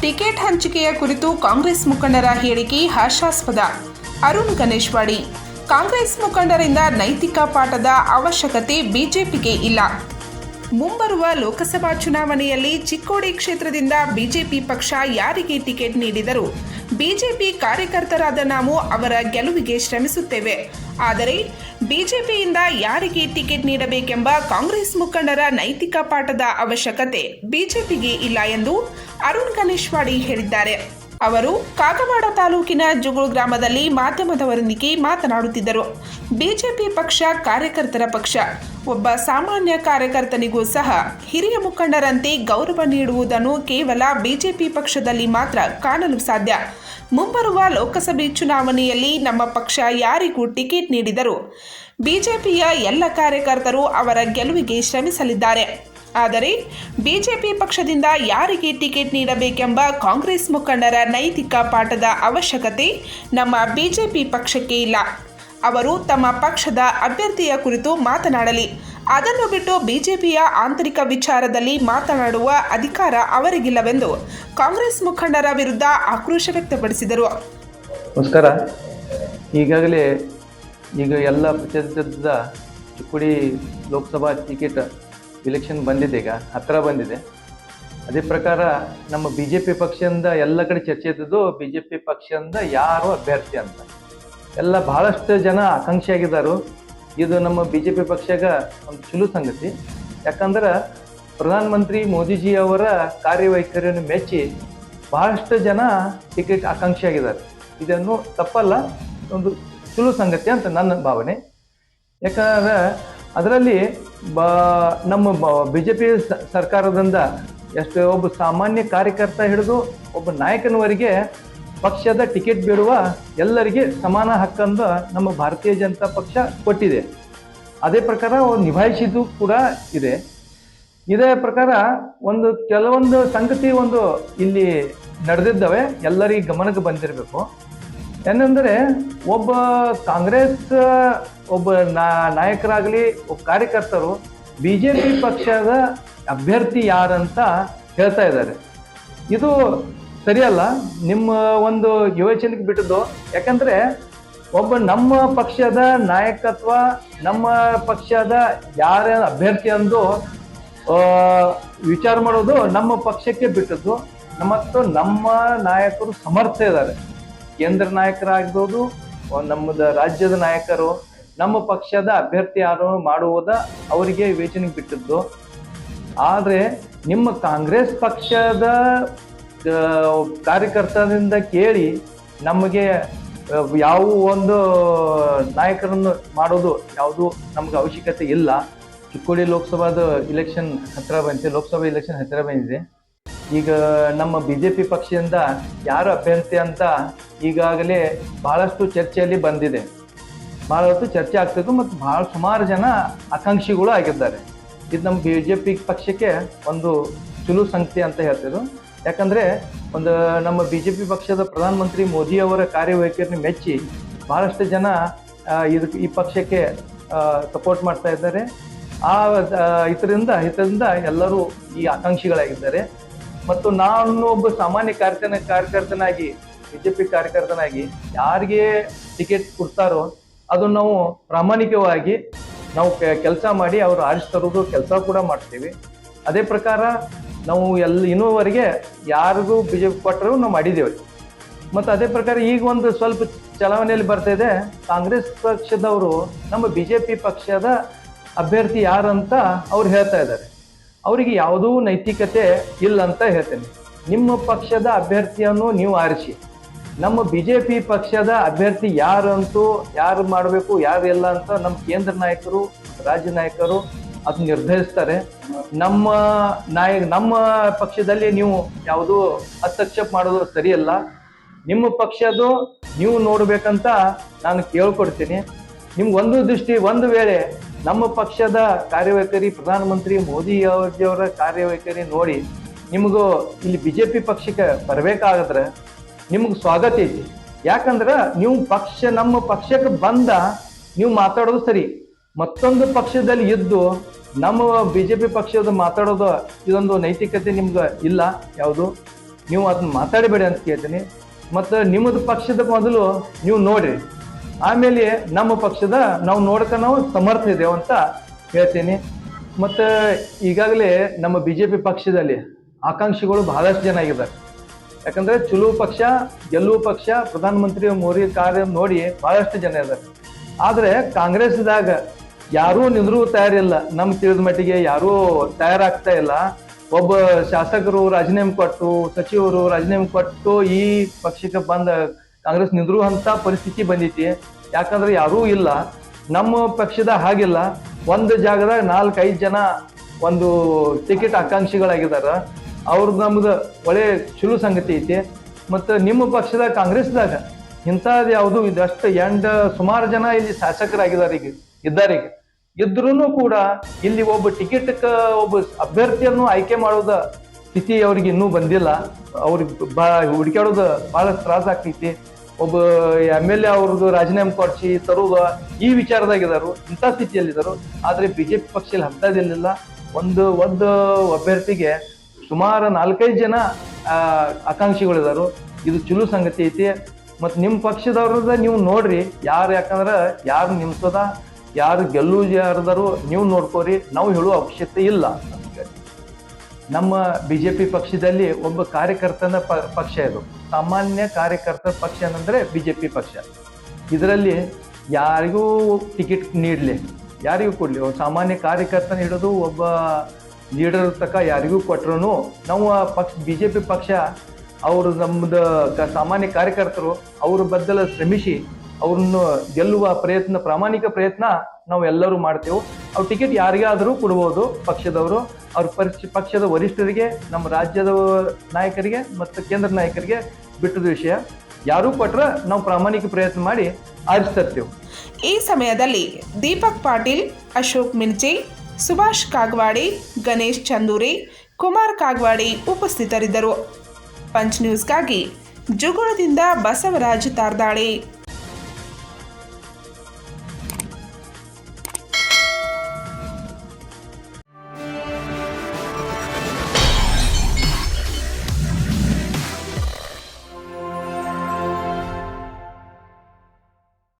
Ticket ಹಂಚಿಕೆಯ ಕುರಿತು ಕಾಂಗ್ರೆಸ್ ಮುಖಂಡರ ಹೇಳಿಕೆ ಹಾಸ್ಯಾಸ್ಪದ. ಅರುಣ್ ಗಣೇಶ್ವಾಡಿ, ಕಾಂಗ್ರೆಸ್ ಮುಖಂಡರಿಂದ ನೈತಿಕ ಪಾಠದ ಅವಶ್ಯಕತೆ ಬಿಜೆಪಿಗೆ ಇಲ್ಲ. ಮುಂಬರುವ ಲೋಕಸಭಾ ಚುನಾವಣೆಯಲ್ಲಿ ಚಿಕ್ಕೋಡಿ ಕ್ಷೇತ್ರದಿಂದ ಬಿಜೆಪಿ ಪಕ್ಷ ಯಾರಿಗೆ ಟಿಕೆಟ್ ನೀಡಿದರೂ ಬಿಜೆಪಿ ಕಾರ್ಯಕರ್ತರಾದ ನಾವು ಅವರ ಗೆಲುವಿಗೆ ಶ್ರಮಿಸುತ್ತೇವೆ. ಆದರೆ ಬಿಜೆಪಿಯಿಂದ ಯಾರಿಗೆ ಟಿಕೆಟ್ ನೀಡಬೇಕೆಂಬ ಕಾಂಗ್ರೆಸ್ ಮುಖಂಡರ ನೈತಿಕ ಪಾಠದ ಅವಶ್ಯಕತೆ ಬಿಜೆಪಿಗೆ ಇಲ್ಲ ಎಂದು ಅರುಣ್ ಗಣೇಶ್ವಾಡಿ ಹೇಳಿದ್ದಾರೆ. ಅವರು ಕಾಗವಾಡ ತಾಲೂಕಿನ ಜುಗುಳು ಗ್ರಾಮದಲ್ಲಿ ಮಾಧ್ಯಮದವರೊಂದಿಗೆ ಮಾತನಾಡುತ್ತಿದ್ದರು. ಬಿಜೆಪಿ ಪಕ್ಷ ಕಾರ್ಯಕರ್ತರ ಪಕ್ಷ. ಒಬ್ಬ ಸಾಮಾನ್ಯ ಕಾರ್ಯಕರ್ತನಿಗೂ ಸಹ ಹಿರಿಯ ಮುಖಂಡರಂತೆ ಗೌರವ ನೀಡುವುದನ್ನು ಕೇವಲ ಬಿಜೆಪಿ ಪಕ್ಷದಲ್ಲಿ ಮಾತ್ರ ಕಾಣಲು ಸಾಧ್ಯ. ಮುಂಬರುವ ಲೋಕಸಭೆ ಚುನಾವಣೆಯಲ್ಲಿ ನಮ್ಮ ಪಕ್ಷ ಯಾರಿಗೂ ಟಿಕೆಟ್ ನೀಡಿದರು ಬಿಜೆಪಿಯ ಎಲ್ಲ ಕಾರ್ಯಕರ್ತರು ಅವರ ಗೆಲುವಿಗೆ ಶ್ರಮಿಸಲಿದ್ದಾರೆ. ಆದರೆ ಬಿಜೆಪಿ ಪಕ್ಷದಿಂದ ಯಾರಿಗೆ ಟಿಕೆಟ್ ನೀಡಬೇಕೆಂಬ ಕಾಂಗ್ರೆಸ್ ಮುಖಂಡರ ನೈತಿಕ ಪಾಠದ ಅವಶ್ಯಕತೆ ನಮ್ಮ ಬಿಜೆಪಿ ಪಕ್ಷಕ್ಕೆ ಇಲ್ಲ. ಅವರು ತಮ್ಮ ಪಕ್ಷದ ಅಭ್ಯರ್ಥಿಯ ಕುರಿತು ಮಾತನಾಡಲಿ. ಅದನ್ನು ಬಿಟ್ಟು ಬಿಜೆಪಿಯ ಆಂತರಿಕ ವಿಚಾರದಲ್ಲಿ ಮಾತನಾಡುವ ಅಧಿಕಾರ ಅವರಿಗಿಲ್ಲವೆಂದು ಕಾಂಗ್ರೆಸ್ ಮುಖಂಡರ ವಿರುದ್ಧ ಆಕ್ರೋಶ ವ್ಯಕ್ತಪಡಿಸಿದರು. ನಮಸ್ಕಾರ. ಈಗಾಗಲೇ ಈಗ ಎಲ್ಲ ಪ್ರತಿಷ್ಠಿತ ಚಿಕ್ಕುಡಿ ಲೋಕಸಭಾ ಟಿಕೆಟ್ ಇಲೆಕ್ಷನ್ ಬಂದಿದೆ ಈಗ ಹತ್ತಿರ ಬಂದಿದೆ. ಅದೇ ಪ್ರಕಾರ ನಮ್ಮ ಬಿ ಜೆ ಪಿ ಪಕ್ಷದಿಂದ ಎಲ್ಲ ಕಡೆ ಚರ್ಚೆ ಇದ್ದದ್ದು ಬಿ ಜೆ ಪಿ ಪಕ್ಷದಿಂದ ಯಾರು ಅಭ್ಯರ್ಥಿ ಅಂತ. ಎಲ್ಲ ಬಹಳಷ್ಟು ಜನ ಆಕಾಂಕ್ಷಿ ಆಗಿದ್ದಾರೆ ಇದು ನಮ್ಮ ಬಿ ಜೆ ಪಿ ಪಕ್ಷಗ ಒಂದು ಚುಲು ಸಂಗತಿ. ಯಾಕಂದ್ರೆ ಪ್ರಧಾನಮಂತ್ರಿ ಮೋದಿಜಿ ಅವರ ಕಾರ್ಯವೈಖರಿಯನ್ನು ಮೆಚ್ಚಿ ಬಹಳಷ್ಟು ಜನ ಟಿಕೆಟ್ ಆಕಾಂಕ್ಷಿ ಆಗಿದ್ದಾರೆ ಇದನ್ನು ತಪ್ಪಲ್ಲ, ಒಂದು ಚುಲು ಸಂಗತಿ ಅಂತ ನನ್ನ ಭಾವನೆ. ಯಾಕಂದ್ರೆ ಅದರಲ್ಲಿ ಬ, ನಮ್ಮ ಬಿ ಜೆ ಪಿ ಸರ್ಕಾರದಿಂದ ಎಷ್ಟು ಒಬ್ಬ ಸಾಮಾನ್ಯ ಕಾರ್ಯಕರ್ತ ಹಿಡಿದು ಒಬ್ಬ ನಾಯಕನವರಿಗೆ ಪಕ್ಷದ ಟಿಕೆಟ್ ಬಿಡುವ ಎಲ್ಲರಿಗೆ ಸಮಾನ ಹಕ್ಕಂದು ನಮ್ಮ ಭಾರತೀಯ ಜನತಾ ಪಕ್ಷ ಕೊಟ್ಟಿದೆ. ಅದೇ ಪ್ರಕಾರ ನಿಭಾಯಿಸಿದ್ದು ಕೂಡ ಇದೆ. ಇದೇ ಪ್ರಕಾರ ಒಂದು ಕೆಲವೊಂದು ಸಂಗತಿ ಒಂದು ಇಲ್ಲಿ ನಡೆದಿದ್ದಾವೆ. ಎಲ್ಲರಿಗೆ ಗಮನಕ್ಕೆ ಬಂದಿರಬೇಕು. ಏನಂದರೆ, ಒಬ್ಬ ಕಾಂಗ್ರೆಸ್ ಒಬ್ಬ ನಾ ನಾಯಕರಾಗಲಿ ಒಬ್ಬ ಕಾರ್ಯಕರ್ತರು ಬಿ ಜೆ ಪಿ ಪಕ್ಷದ ಅಭ್ಯರ್ಥಿ ಯಾರಂತ ಹೇಳ್ತಾ ಇದ್ದಾರೆ. ಇದು ಸರಿಯಲ್ಲ. ನಿಮ್ಮ ಒಂದು ಯೋಚನೆಗೆ ಬಿಟ್ಟದ್ದು. ಯಾಕಂದ್ರೆ ಒಬ್ಬ ನಮ್ಮ ಪಕ್ಷದ ನಾಯಕತ್ವ ನಮ್ಮ ಪಕ್ಷದ ಯಾರ ಅಭ್ಯರ್ಥಿ ಆ, ವಿಚಾರ ಮಾಡೋದು ನಮ್ಮ ಪಕ್ಷಕ್ಕೆ ಬಿಟ್ಟದ್ದು. ಮತ್ತು ನಮ್ಮ ನಾಯಕರು ಸಮರ್ಥ ಇದ್ದಾರೆ. ಕೇಂದ್ರ ನಾಯಕರಾಗ್ಬೋದು ಆ, ನಮ್ಮದ ರಾಜ್ಯದ ನಾಯಕರು ನಮ್ಮ ಪಕ್ಷದ ಅಭ್ಯರ್ಥಿ ಯಾರು ಮಾಡುವುದ ಅವರಿಗೆ ವಿವೇಚನೆಗೆ ಬಿಟ್ಟಿದ್ದು. ಆದರೆ ನಿಮ್ಮ ಕಾಂಗ್ರೆಸ್ ಪಕ್ಷದ ಕಾರ್ಯಕರ್ತರಿಂದ ಕೇಳಿ ನಮಗೆ ಯಾವ ಒಂದು ನಾಯಕರನ್ನು ಮಾಡೋದು ಯಾವುದು ನಮ್ಗೆ ಅವಶ್ಯಕತೆ ಇಲ್ಲ. ಚಿಕ್ಕೋಡಿ ಲೋಕಸಭಾದ ಇಲೆಕ್ಷನ್ ಹತ್ತಿರ ಬಂದಿದೆ ಲೋಕಸಭಾ ಇಲೆಕ್ಷನ್ ಹತ್ತಿರ ಬಂದಿದೆ. ಈಗ ನಮ್ಮ ಬಿ ಜೆ ಪಿ ಪಕ್ಷದಿಂದ ಯಾರು ಅಭ್ಯರ್ಥಿ ಅಂತ ಈಗಾಗಲೇ ಬಹಳಷ್ಟು ಚರ್ಚೆಯಲ್ಲಿ ಬಂದಿದೆ. ಭಾಳ ಹೊತ್ತು ಚರ್ಚೆ ಆಗ್ತಿದ್ದು ಮತ್ತು ಭಾಳ ಸುಮಾರು ಜನ ಆಕಾಂಕ್ಷಿಗಳು ಆಗಿದ್ದಾರೆ. ಇದು ನಮ್ಮ ಬಿ ಜೆ ಪಿ ಪಕ್ಷಕ್ಕೆ ಒಂದು ಚುಲು ಸಂಗತಿ ಅಂತ ಹೇಳ್ತಿದ್ರು. ಯಾಕಂದರೆ ಒಂದು ನಮ್ಮ ಬಿ ಜೆ ಪಿ ಪಕ್ಷದ ಪ್ರಧಾನಮಂತ್ರಿ ಮೋದಿ ಅವರ ಕಾರ್ಯವೈಖರಿని ಮೆಚ್ಚಿ ಬಹಳಷ್ಟು ಜನ ಇದಕ್ಕೆ ಈ ಪಕ್ಷಕ್ಕೆ ಸಪೋರ್ಟ್ ಮಾಡ್ತಾ ಇದ್ದಾರೆ. ಆ ಇದರಿಂದ ಇದರಿಂದ ಎಲ್ಲರೂ ಈ ಆಕಾಂಕ್ಷಿಗಳಾಗಿದ್ದಾರೆ. ಮತ್ತು ನಾನು ಒಬ್ಬ ಸಾಮಾನ್ಯ ಕಾರ್ಯಕರ್ತನ ಕಾರ್ಯಕರ್ತನಾಗಿ ಬಿ ಜೆ ಪಿ ಕಾರ್ಯಕರ್ತನಾಗಿ ಯಾರಿಗೆ ಟಿಕೆಟ್ ಕೊಡ್ತಾರೋ ಅದು ನಾವು ಪ್ರಾಮಾಣಿಕವಾಗಿ ನಾವು ಕೆಲಸ ಮಾಡಿ ಅವರು ಆರಿಸಿ ತರೋದು ಕೆಲಸ ಕೂಡ ಮಾಡ್ತೀವಿ. ಅದೇ ಪ್ರಕಾರ ನಾವು ಎಲ್ಲಿ ಇನ್ನೂವರೆಗೆ ಯಾರಿಗೂ ಬಿಜೆಪಿ ಕೊಟ್ಟರು ನಾವು ಮಾಡಿದ್ದೇವೆ. ಮತ್ತು ಅದೇ ಪ್ರಕಾರ ಈಗ ಒಂದು ಸ್ವಲ್ಪ ಚಲಾವಣೆಯಲ್ಲಿ ಬರ್ತಾ ಇದೆ, ಕಾಂಗ್ರೆಸ್ ಪಕ್ಷದವರು ನಮ್ಮ ಬಿ ಜೆ ಪಿ ಪಕ್ಷದ ಅಭ್ಯರ್ಥಿ ಯಾರಂತ ಅವ್ರು ಹೇಳ್ತಾ ಇದ್ದಾರೆ. ಅವರಿಗೆ ಯಾವುದೂ ನೈತಿಕತೆ ಇಲ್ಲ ಅಂತ ಹೇಳ್ತೇನೆ. ನಿಮ್ಮ ಪಕ್ಷದ ಅಭ್ಯರ್ಥಿಯನ್ನು ನೀವು ಆರಿಸಿ. ನಮ್ಮ ಬಿ ಜೆ ಪಿ ಪಕ್ಷದ ಅಭ್ಯರ್ಥಿ ಯಾರು ಅಂತೂ ಯಾರು ಮಾಡಬೇಕು ಯಾರು ಇಲ್ಲ ಅಂತ ನಮ್ಮ ಕೇಂದ್ರ ನಾಯಕರು, ರಾಜ್ಯ ನಾಯಕರು ಅದು ನಿರ್ಧರಿಸ್ತಾರೆ. ನಮ್ಮ ನಾಯಕ, ನಮ್ಮ ಪಕ್ಷದಲ್ಲಿ ನೀವು ಯಾವುದೂ ಹಸ್ತಕ್ಷೇಪ ಮಾಡೋದು ಸರಿಯಲ್ಲ. ನಿಮ್ಮ ಪಕ್ಷದ್ದು ನೀವು ನೋಡಬೇಕಂತ ನಾನು ಕೇಳ್ಕೊಡ್ತೀನಿ. ನಿಮ್ಗೆ ಒಂದು ದೃಷ್ಟಿ, ಒಂದು ವೇಳೆ ನಮ್ಮ ಪಕ್ಷದ ಕಾರ್ಯವೈಖರಿ ಪ್ರಧಾನಮಂತ್ರಿ ಮೋದಿ ಅವರ ಕಾರ್ಯವೈಖರಿ ನೋಡಿ, ನಿಮಗೂ ಇಲ್ಲಿ ಬಿ ಜೆ ಪಿ ಪಕ್ಷಕ್ಕೆ ಬರಬೇಕಾಗದ್ರೆ ನಿಮ್ಗೆ ಸ್ವಾಗತ ಐತಿ. ಯಾಕಂದ್ರೆ ನೀವು ಪಕ್ಷ, ನಮ್ಮ ಪಕ್ಷಕ್ಕೆ ಬಂದ ನೀವು ಮಾತಾಡೋದು ಸರಿ. ಮತ್ತೊಂದು ಪಕ್ಷದಲ್ಲಿ ಇದ್ದು ನಮ್ಮ ಬಿ ಜೆ ಪಿ ಪಕ್ಷದ ಮಾತಾಡೋದು ಇದೊಂದು ನೈತಿಕತೆ ನಿಮ್ಗೆ ಇಲ್ಲ? ಯಾವುದು? ನೀವು ಅದನ್ನ ಮಾತಾಡಬೇಡಿ ಅಂತ ಕೇಳ್ತೀನಿ. ಮತ್ತು ನಿಮ್ಮದು ಪಕ್ಷದ ಮೊದಲು ನೀವು ನೋಡ್ರಿ. ಆಮೇಲೆ ನಮ್ಮ ಪಕ್ಷದ ನಾವು ನೋಡಕ ನಾವು ಸಮರ್ಥ ಇದ್ದೇವೆ ಅಂತ ಹೇಳ್ತೀನಿ. ಮತ್ತು ಈಗಾಗಲೇ ನಮ್ಮ ಬಿ ಜೆ ಪಿ ಪಕ್ಷದಲ್ಲಿ ಆಕಾಂಕ್ಷಿಗಳು ಬಹಳಷ್ಟು ಜನ ಆಗಿದ್ದಾರೆ. ಯಾಕಂದ್ರೆ ಚುಲು ಪಕ್ಷ ಗೆಲ್ಲುವ ಪಕ್ಷ, ಪ್ರಧಾನಮಂತ್ರಿ ಮೋದಿ ಕಾರ್ಯ ನೋಡಿ ಬಹಳಷ್ಟು ಜನ ಇದ್ದಾರೆ ಆದ್ರೆ ಕಾಂಗ್ರೆಸ್ದಾಗ ಯಾರೂ ನಿಂದ್ರೂ ತಯಾರಿಲ್ಲ. ನಮ್ಗೆ ತಿಳಿದ ಮಟ್ಟಿಗೆ ಯಾರೂ ತಯಾರಾಗ್ತಾ ಇಲ್ಲ. ಒಬ್ಬ ಶಾಸಕರು ರಾಜೀನಾಮೆ ಕೊಟ್ಟು, ಸಚಿವರು ರಾಜೀನಾಮೆ ಕೊಟ್ಟು ಈ ಪಕ್ಷಕ್ಕೆ ಬಂದ ಕಾಂಗ್ರೆಸ್ ನಿಂದ್ರು ಅಂತ ಪರಿಸ್ಥಿತಿ ಬಂದೈತಿ. ಯಾಕಂದ್ರೆ ಯಾರೂ ಇಲ್ಲ. ನಮ್ಮ ಪಕ್ಷದ ಹಾಗಿಲ್ಲ. ಒಂದು ಜಾಗದಾಗ ನಾಲ್ಕೈದು ಜನ ಒಂದು ಟಿಕೆಟ್ ಆಕಾಂಕ್ಷಿಗಳಾಗಿದಾರ ಅವ್ರದ್ದು ನಮ್ದು ಒಳ್ಳೆ ಚಲೋ ಸಂಗತಿ ಐತಿ. ಮತ್ತು ನಿಮ್ಮ ಪಕ್ಷದಾಗ ಕಾಂಗ್ರೆಸ್ದಾಗ ಇಂಥದ್ದು ಯಾವುದು ಇದಷ್ಟು ಎಂಡ್ ಸುಮಾರು ಜನ ಇಲ್ಲಿ ಶಾಸಕರಾಗಿದ್ದಾರೆ ಈಗ, ಇದ್ದಾರೆ ಈಗ. ಇದ್ರೂ ಕೂಡ ಇಲ್ಲಿ ಒಬ್ಬ ಟಿಕೆಟ್ ಒಬ್ಬ ಅಭ್ಯರ್ಥಿಯನ್ನು ಆಯ್ಕೆ ಮಾಡೋದ ಸ್ಥಿತಿ ಅವ್ರಿಗೆ ಇನ್ನೂ ಬಂದಿಲ್ಲ. ಅವ್ರಿಗೆ ಬಾ ಹುಡುಕಾಡೋದು ಭಾಳ ತ್ರಾಸ ಆಗ್ತೈತಿ. ಒಬ್ಬ ಎಂ ಎಲ್ ಎ ಅವ್ರದ್ದು ರಾಜೀನಾಮೆ ಕೊಡ್ಸಿ ತರೋದು ಈ ವಿಚಾರದಾಗಿದ್ದಾರು ಇಂಥ ಸ್ಥಿತಿಯಲ್ಲಿದ್ದಾರೆ ಜೆ ಪಿ ಪಕ್ಷದಲ್ಲಿ ಹಂತದಿರಲಿಲ್ಲ ಒಂದು ಒಂದು ಅಭ್ಯರ್ಥಿಗೆ ಸುಮಾರು ನಾಲ್ಕೈದು ಜನ ಆಕಾಂಕ್ಷಿಗಳಿದಾರು. ಇದು ಚಲೋ ಸಂಗತಿ ಐತಿ. ಮತ್ತು ನಿಮ್ಮ ಪಕ್ಷದವ್ರದ್ದು ನೀವು ನೋಡ್ರಿ, ಯಾರು ಯಾಕಂದ್ರೆ ಯಾರು ನಿಮ್ಸದ ಯಾರು ಗೆಲ್ಲು ಯಾರದಾರು ನೀವು ನೋಡ್ಕೋರಿ. ನಾವು ಹೇಳುವ ಅವಶ್ಯಕತೆ ಇಲ್ಲ. ನಮ್ಮ ಬಿ ಜೆ ಪಿ ಪಕ್ಷದಲ್ಲಿ ಒಬ್ಬ ಕಾರ್ಯಕರ್ತನ ಪ- ಪಕ್ಷ ಇದು. ಸಾಮಾನ್ಯ ಕಾರ್ಯಕರ್ತರ ಪಕ್ಷ ಏನಂದರೆ ಬಿ ಜೆ ಪಿ ಪಕ್ಷ. ಇದರಲ್ಲಿ ಯಾರಿಗೂ ಟಿಕೆಟ್ ನೀಡಲಿ, ಯಾರಿಗೂ ಕೊಡಲಿ. ಸಾಮಾನ್ಯ ಕಾರ್ಯಕರ್ತನ ಹಿಡಿದು ಒಬ್ಬ ಲೀಡರ್ ತಕ್ಕ ಯಾರಿಗೂ ಕೊಟ್ರು ನಾವು ಆ ಪಕ್ಷ ಪಿ ಪಕ್ಷ, ಅವರು ನಮ್ಮದು ಸಾಮಾನ್ಯ ಕಾರ್ಯಕರ್ತರು, ಅವ್ರ ಬದ್ದಲ ಶ್ರಮಿಸಿ ಅವ್ರನ್ನು ಗೆಲ್ಲುವ ಪ್ರಯತ್ನ, ಪ್ರಾಮಾಣಿಕ ಪ್ರಯತ್ನ ನಾವು ಎಲ್ಲರೂ ಮಾಡ್ತೇವೆ. ಅವ್ರ ಟಿಕೆಟ್ ಯಾರಿಗಾದರೂ ಕೊಡ್ಬೋದು, ಪಕ್ಷದವರು. ಅವ್ರ ಪರಿಚ, ಪಕ್ಷದ ವರಿಷ್ಠರಿಗೆ, ನಮ್ಮ ರಾಜ್ಯದ ನಾಯಕರಿಗೆ ಮತ್ತು ಕೇಂದ್ರ ನಾಯಕರಿಗೆ ಬಿಟ್ಟದ ವಿಷಯ. ಯಾರೂ ಕೊಟ್ರೆ ನಾವು ಪ್ರಾಮಾಣಿಕ ಪ್ರಯತ್ನ ಮಾಡಿ ಆರಿಸ್ತಿರ್ತೇವೆ ಈ ಸಮಯದಲ್ಲಿ ದೀಪಕ್ ಪಾಟೀಲ್, ಅಶೋಕ್ ಮಿರ್ಜೆ ಸುಭಾಷ್ ಕಾಗ್ವಾಡಿ ಗಣೇಶ್ ಚಂದೂರಿ ಕುಮಾರ್ ಕಾಗವಾಡಿ ಉಪಸ್ಥಿತರಿದ್ದರು. ಪಂಚ್ ನ್ಯೂಸ್ಗಾಗಿ ಜುಗುಳದಿಂದ ಬಸವರಾಜ್ ತಾರ್ದಾಳೆ.